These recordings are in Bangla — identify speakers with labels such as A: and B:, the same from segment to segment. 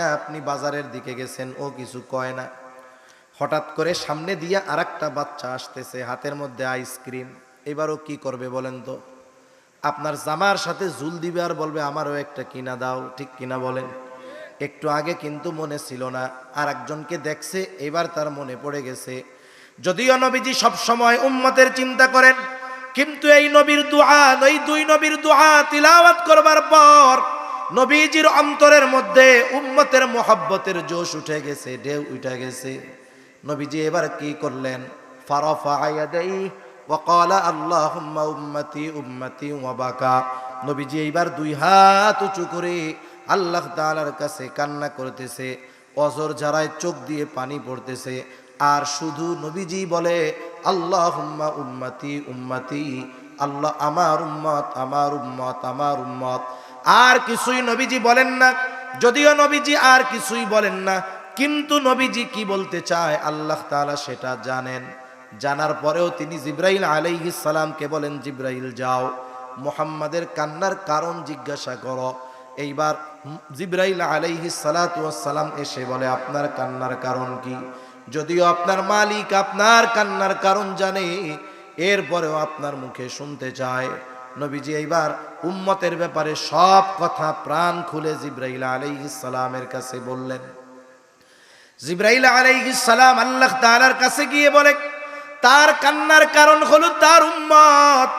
A: নিয়ে আপনি বাজারের দিকে গেছেন, ও কিছু কয় না। হঠাৎ করে সামনে দিয়ে আর বাচ্চা আসতেছে, হাতের মধ্যে আইসক্রিম। এবারও কি করবে বলেন তো? আপনার জামার সাথে ঝুল দিবে আর বলবে, আমারও একটা কিনা দাও। ঠিক কিনা বলেন। একটু আগে কিন্তু মনে ছিল না। আর একজনকে দেখছে, এবার তার মনে পড়ে গেছে, যদিও নবীজি সব সময় উম্মতের চিন্তা করেন, কিন্তু এই নবীর দোয়া, এই দুই নবীর দোয়া তিলাওয়াত করবার পর নবীজির অন্তরের মধ্যে উম্মতের মোহাব্বতের জোশ উঠে গেছে, ঢেউ উঠে গেছে। নবীজি এবার কি করলেন? ফারফা ওয়াকালা আল্লাহুম্মা উম্মতি নবীজি এইবার দুই হাত উঁচু করে আল্লাহ তাআলার কাছে কান্না করতেছে, অজর ঝাড়ায় চোখ দিয়ে পানি পড়তেছে। আর শুধু নবীজি বলে, আল্লাহুম্মা উম্মতি উম্মতি, আল্লাহ আমার উম্মত আমার উম্মত আমার উম্মত। আর কিছুই নবীজি বলেন না। যদিও নবীজি আর কিছুই বলেন না, কিন্তু নবীজি কি বলতে চায় আল্লাহ তাআলা সেটা জানেন। জানার পরেও তিনি জিব্রাইল আলাইহিস সালামকে বলেন, জিব্রাইল, যাও। মোহাম্মদের কান্নার কারণ জিজ্ঞাসা করো। এইবার জিব্রাইল আলাইহিস সালাম এসে বলে, আপনার কান্নার কারণ কি? যদিও আপনার মালিক আপনার কান্নার কারণ জানে, এরপরেও আপনার মুখে শুনতে চায়। নবীজি, এইবার উম্মতের ব্যাপারে সব কথা প্রাণ খুলে জিব্রাইল সালামের কাছে বললেন। জিব্রাইল সালাম আল্লাহ তাআলার কাছে গিয়ে বলে, তার কান্নার কারণ হলো তার উম্মত।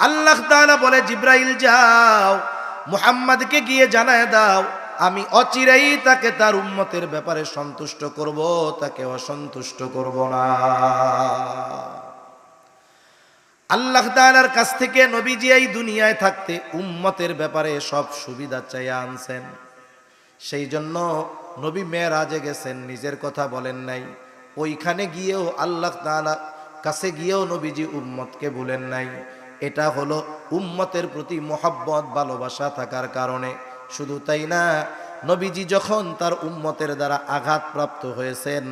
A: আল্লাহ তাআলা বলে, জিব্রাইল, যাও, মুহাম্মদকে গিয়ে জানায় দাও, আমি অচিরেই তাকে তার উম্মতের ব্যাপারে সন্তুষ্ট করব, তাকে অসন্তুষ্ট করব না। আল্লাহ তাআলার কাছ থেকে নবীজি এই দুনিয়ায় থাকতে উম্মতের ব্যাপারে সব সুবিধা চাইয়া আনছেন। সেই জন্য নবী মেয়েরাজে গেছেন, নিজের কথা বলেন নাই। ওইখানে গিয়েও আল্লাহ তাআলা কাছে গিয়েও নবীজি উম্মতকে বলেন নাই। এটা হলো উম্মতের প্রতি মোহাব্বত, ভালোবাসা থাকার কারণে। শুধু তাই না, নবীজি যখন তার উম্মতের দ্বারা আঘাতপ্রাপ্ত হয়েছেন,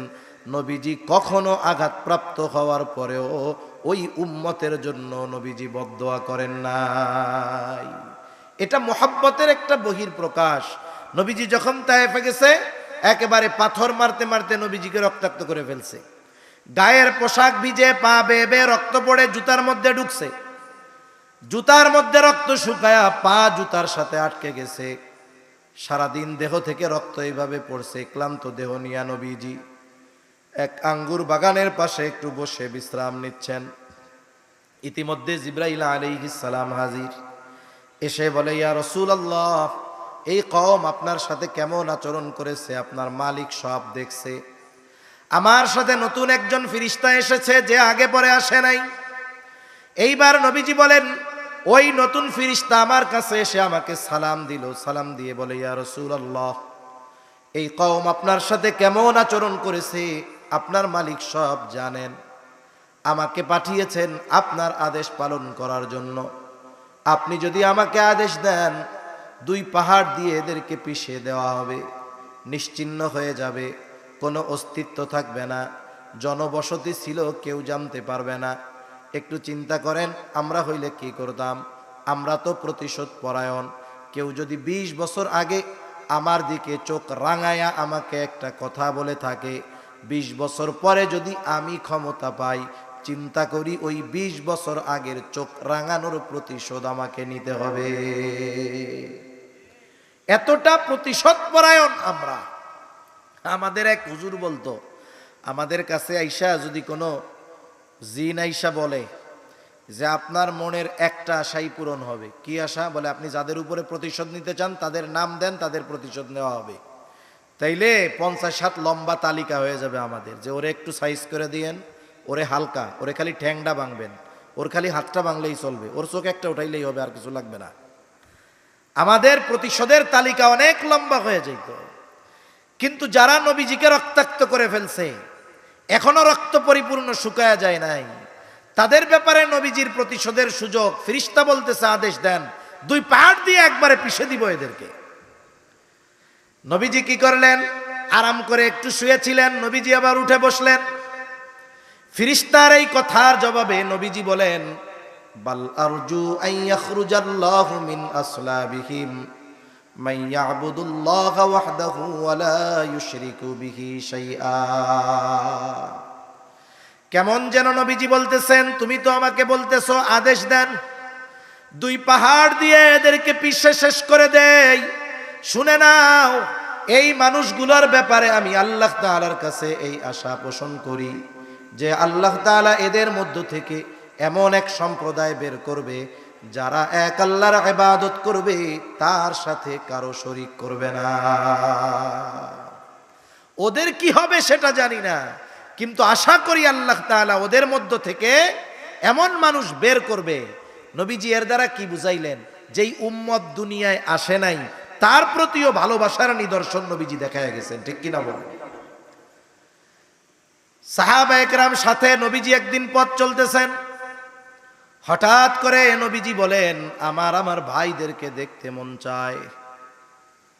A: নবীজি কখনো আঘাতপ্রাপ্ত হওয়ার পরেও ওই উম্মতের জন্য নবীজি বদোয়া করেন নাই। এটা মোহাব্বতের একটা বহির প্রকাশ। নবীজি যখন তায়েফে গেছে, একেবারে পাথর মারতে মারতে নবীজিকে রক্তাক্ত করে ফেলছে। গায়ের পোশাক ভিজে পা বেয়ে রক্ত পড়ে জুতার মধ্যে ঢুকছে। জুতার মধ্যে রক্ত শুকায়া পা জুতার সাথে আটকে গেছে। সারাদিন দেহ থেকে রক্ত এইভাবে পড়ছে, ক্লান্ত দেহ নিয়া নবীজি। এক আঙ্গুর বাগানের পাশে একটু বসে বিশ্রাম নিচ্ছেন। ইতিমধ্যে জিব্রাইল সালাম হাজির। এসে বলে, ইয়া রসুল আল্লাহ এই কম আপনার সাথে কেমন আচরণ করেছে? আপনার মালিক সব দেখছে। আমার সাথে নতুন একজন ফিরিস্তা এসেছে যে আগে পরে আসে নাই। এইবার নবীজি বলেন, ওই নতুন ফিরিস্তা আমার কাছে এসে আমাকে সালাম দিল। সালাম দিয়ে বলে, ইয়া রসুল আল্লাহ এই কম আপনার সাথে কেমন আচরণ করেছে? আপনার মালিক সব জানেন। আমাকে পাঠিয়েছেন আপনার আদেশ পালন করার জন্য। আপনি যদি আমাকে আদেশ দেন, দুই পাহাড় দিয়ে এদেরকে পিষে দেওয়া হবে। নিশ্চিন্ন হয়ে যাবে, কোনো অস্তিত্ব থাকবে না, জনবসতি ছিল, কেউ জানতে পারবে না। একটু চিন্তা করেন, আমরা হইলে কি করতাম? আমরা তো প্রতিশোধ পরায়ণ। কেউ যদি ২০ বছর আগে আমার দিকে চোখ রাঙায়া আমাকে একটা কথা বলে থাকে ২০ বছর পরে যদি আমি ক্ষমতা পাই, চিন্তা করি ওই ২০ বছর আগের চোখ রাঙানোর প্রতিশোধ আমাকে নিতে হবে। এতটা প্রতিশোধ পরায়ণ আমরা। আমাদের এক হুজুর বলতো, আমাদের কাছে আইসা যদি কোনো জিন আইসা বলে যে আপনার মনের একটা আশাই পূরণ হবে, কি আশা? বলে, আপনি যাদের উপরে প্রতিশোধ নিতে চান, তাদের নাম দেন, তাদের প্রতিশোধ নেওয়া হবে। তাইলে পঞ্চাশ সাত লম্বা তালিকা হয়ে যাবে আমাদের, যে ওরে একটু সাইজ করে দিয়েন, ওরে হালকা, ওরে খালি ঠ্যাংটা ভাঙবেন, ওর খালি হাতটা ভাঙলেই চলবে, ওর চোখ একটা উঠাইলেই হবে, আর কিছু লাগবে না। আমাদের প্রতিশোধের তালিকা অনেক লম্বা হয়ে যেত কিন্তু যারা নবীজিকে রক্তাক্ত করে ফেলছে, এখনও রক্ত পরিপূর্ণ শুকায়া যায় নাই, তাদের ব্যাপারে নবীজির প্রতিশোধের সুযোগ ফিরিস্তা বলতেছে আদেশ দেন, দুই পাহাড় দিয়ে একবারে পিষে দিব এদেরকে। নবীজি কি করলেন? আরাম করে একটু শুয়েছিলেন, নবীজি আবার উঠে বসলেন। ফিরিস্তার এই কথার জবাবে নবীজি বলেন কেমন যেন নবীজি বলতেছেন, তুমি তো আমাকে বলতেছো আদেশ দেন। দুই পাহাড় দিয়ে এদেরকে পিষে শেষ করে দেয় শুনে নাও, এই মানুষগুলোর ব্যাপারে আমি আল্লাহ তাআলার কাছে এই আশা পোষণ করি যে আল্লাহ তাআলা এদের মধ্য থেকে এমন এক সম্প্রদায় বের করবে যারা এক আল্লাহর ইবাদত করবে, তার সাথে কারও শরিক করবে না। ওদের কি হবে সেটা জানি না, কিন্তু আশা করি আল্লাহ তাআলা ওদের মধ্য থেকে এমন মানুষ বের করবে। নবীজি এর দ্বারা কি বুঝাইলেন? যেই উম্মত দুনিয়ায় আসে নাই তার প্রতিও ভালোবাসার নিদর্শন নবীজি দেখা গেছেন, ঠিক কিনা বলেন? সাহাবা একরাম সাথে নবীজি একদিন পথ চলতেছেন। হঠাৎ করে নবীজি বলেন, আমার আমার ভাইদেরকে দেখতে মন চায়।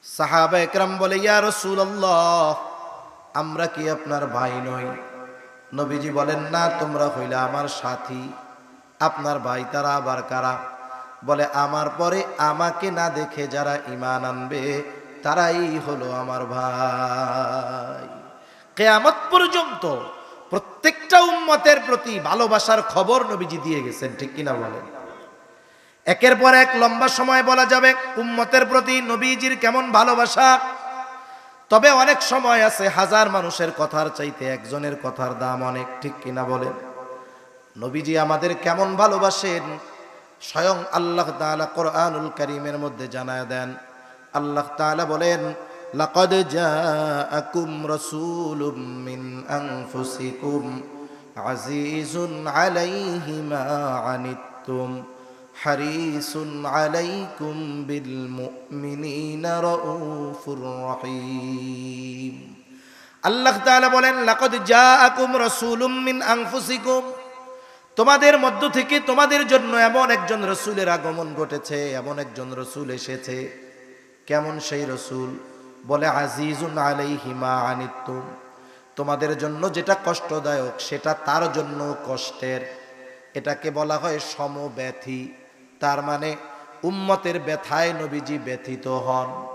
A: সাহাবা একরাম বলে, ইয়া রাসূলুল্লাহ, আমরা কি আপনার ভাই নই? নবীজি বলেন, না, তোমরা হইলে আমার সাথী। আপনার ভাই তারা আবার কারা? বলে, আমার পরে আমাকে না দেখে যারা ইমান আনবে, তারাই হলো আমার ভাই। কেয়ামত পর্যন্ত প্রত্যেকটা উম্মতের প্রতি ভালোবাসার খবর নবীজি দিয়ে গেছেন, ঠিক কিনা বলেন? একের পর এক লম্বা সময় বলা যাবে, উম্মতের প্রতি নবীজির কেমন ভালোবাসা? তবে অনেক সময় আছে, হাজার মানুষের কথার চাইতে একজনের কথার দাম অনেক, ঠিক কিনা বলেন? নবীজি আমাদের কেমন ভালোবাসেন? স্বয়ং আল্লাহ তাআলা কোরআনুল করিমের মধ্যে জানায় দেন। আল্লাহ তাআলা বলেন জাআকুম রাসূলুম মিন আনফুসিকুম আজিজুন আলাইহি মা আনিত্তুম হারিসুন আলাইকুম বিল মুমিনিনা রাউফুর রহিম। আল্লাহ তাআলা বলেন, লাকাদ জাআকুম রাসূলুম মিন আনফুসিকুম তোমাদের মধ্য থেকে তোমাদের জন্য এমন একজন রসুলের আগমন ঘটেছে, এমন একজন রসুল এসেছে। কেমন সেই রসুল? বলে, আজিজুন আলাই হিমা আনিতুম। তোমাদের জন্য যেটা কষ্টদায়ক, সেটা তার জন্য কষ্টের। এটাকে বলা হয় সমব্যথী। তার মানে উম্মতের ব্যথায় নবীজি ব্যথিত হন।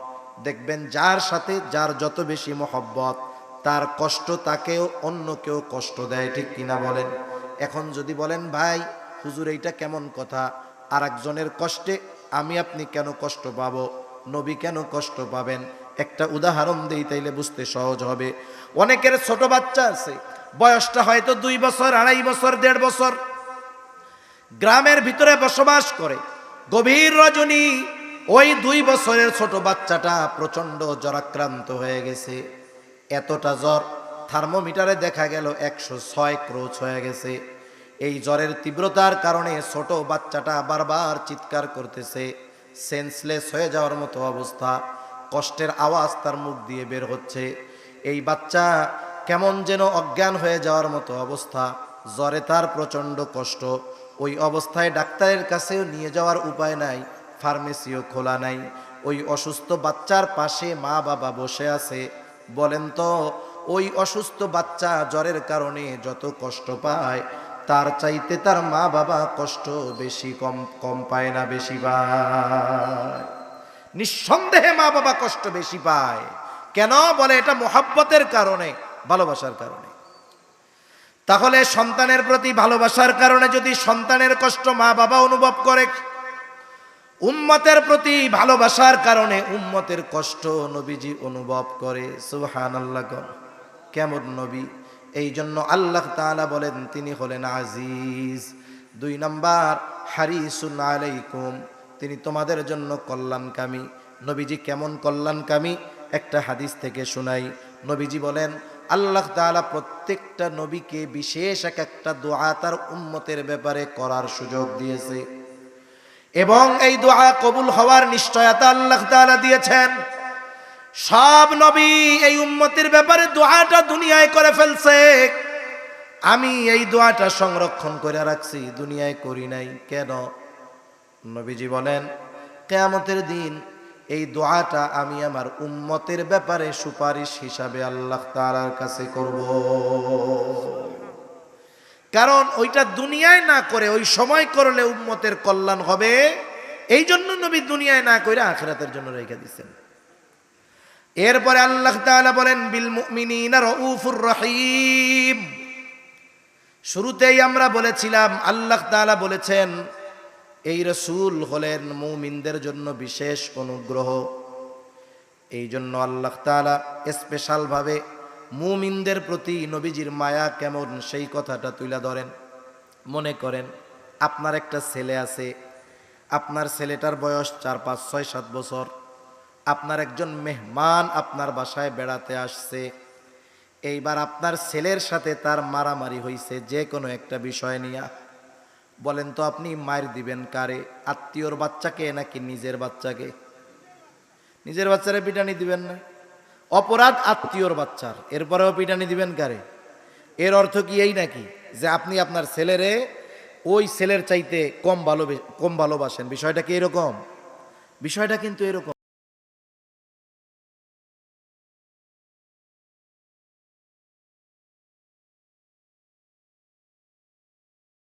A: দেখবেন, যার সাথে যার যত বেশি মহব্বত, তার কষ্ট তাকেও অন্য কেউ কষ্ট দেয়, ঠিক কিনা বলেন? এখন যদি বলেন, ভাই, হুজুর, এইটা কেমন কথা? আর একজনের কষ্টে আমি আপনি কেন কষ্ট পাবো? নবী কেন কষ্ট পাবেন? একটা উদাহরণ দিই, তাইলে বুঝতে সহজ হবে। অনেকের ছোট বাচ্চা আছে, বয়সটা হয়তো দুই বছর, আড়াই বছর, দেড় বছর। গ্রামের ভিতরে বসবাস করে, গভীর রজনী, ওই দুই বছরের ছোট বাচ্চাটা প্রচণ্ড জ্বরাক্রান্ত হয়ে গেছে। এতটা জ্বর থার্মোমিটারে দেখা গেল একশো ছয় ক্রোচ হয়ে গেছে। এই জ্বরের তীব্রতার কারণে ছোট বাচ্চাটা বারবার চিৎকার করতেছে। সেন্সলেস হয়ে যাওয়ার মতো অবস্থা। কষ্টের আওয়াজ তার মুখ দিয়ে বের হচ্ছে। এই বাচ্চা কেমন যেন অজ্ঞান হয়ে যাওয়ার মতো অবস্থা। জ্বরে তার প্রচণ্ড কষ্ট। ওই অবস্থায় ডাক্তারের কাছেও নিয়ে যাওয়ার উপায় নাই, ফার্মেসিও খোলা নাই। ওই অসুস্থ বাচ্চার পাশে মা বাবা বসে আছে। বলেন তো ওই অসুস্থ বাচ্চা জ্বরের কারণে যত কষ্ট পায়, তার চাইতে তার মা বাবা কষ্ট বেশি কম কম পায় না বেশি পায়। নিঃসন্দেহে মা বাবা কষ্ট বেশি পায়। কেন? বলে এটা মোহাব্বতের কারণে, ভালোবাসার কারণে। তাহলে সন্তানের প্রতি ভালোবাসার কারণে যদি সন্তানের কষ্ট মা বাবা অনুভব করে, উম্মতের প্রতি ভালোবাসার কারণে উম্মতের কষ্ট নবীজি অনুভব করে। সুহান আল্লাহ কেমন নবী? এই জন্য আল্লাহ তাআলা বলেন, তিনি হলেন আজিজ। দুই নাম্বার, হারিসুন আলাইকুম, তিনি তোমাদের জন্য কল্যাণকামী। নবীজি কেমন কল্যাণকামী? একটা হাদিস থেকে শোনাই। নবীজি বলেন, আল্লাহ তাআলা প্রত্যেকটা নবীকে বিশেষ এক একটা দোয়া তার উম্মতের ব্যাপারে করার সুযোগ দিয়েছে। এবং এই দোয়া কবুল হওয়ার নিশ্চয়তা আল্লাহ তাআলা দিয়েছেন। সব নবী এই উম্মতের ব্যাপারে দোয়াটা দুনিয়ায় করে ফেলছে। আমি এই দোয়াটা সংরক্ষণ করে রাখছি, দুনিয়ায় করি নাই। কেন? নবীজি বলেন, কেয়ামতের দিন এই দোয়াটা আমি আমার উম্মতের ব্যাপারে সুপারিশ হিসাবে আল্লাহ তাআলার কাছে করব। কারণ ওইটা দুনিয়ায় না করে, ওই সময় করলে উম্মতের কল্যাণ হবে। এই জন্য নবী দুনিয়ায় না করে আখেরাতের জন্য রেখে দিছেন এরপরে আল্লাহ তাআলা বলেন, বিল মুমিনিনা রউফুর রহিম। শুরুতেই আমরা বলেছিলাম, আল্লাহ তাআলা বলেছেন, এই রসুল হলেন মুমিনদের জন্য বিশেষ অনুগ্রহ। এই জন্য আল্লাহ তাআলা স্পেশালভাবে মুমিনদের প্রতি নবীজির মায়া কেমন সেই কথাটা তুলে ধরেন। মনে করেন, আপনার একটা ছেলে আছে, আপনার ছেলেটার বয়স চার পাঁচ ছয় সাত বছর। আপনার একজন মেহমান আপনার বাসায় বেড়াতে আসছে। এইবার আপনার ছেলের সাথে তার মারামারি হইছে, যে কোনো একটা বিষয় নিয়ে। বলেন তো, আপনি মায়ের দিবেন কারে? আত্মীয়র বাচ্চাকে নাকি নিজের বাচ্চাকে? নিজের বাচ্চারে পিটানি দিবেন না। অপরাধ আত্মীয়র বাচ্চার। এরপরেও পিটানি দিবেন কারে? এর অর্থ কি এই নাকি? যে আপনি আপনার ছেলেরে ওই ছেলের চাইতে কম ভালো কম ভালোবাসেন। বিষয়টা কি এরকম? বিষয়টা কিন্তু এরকম।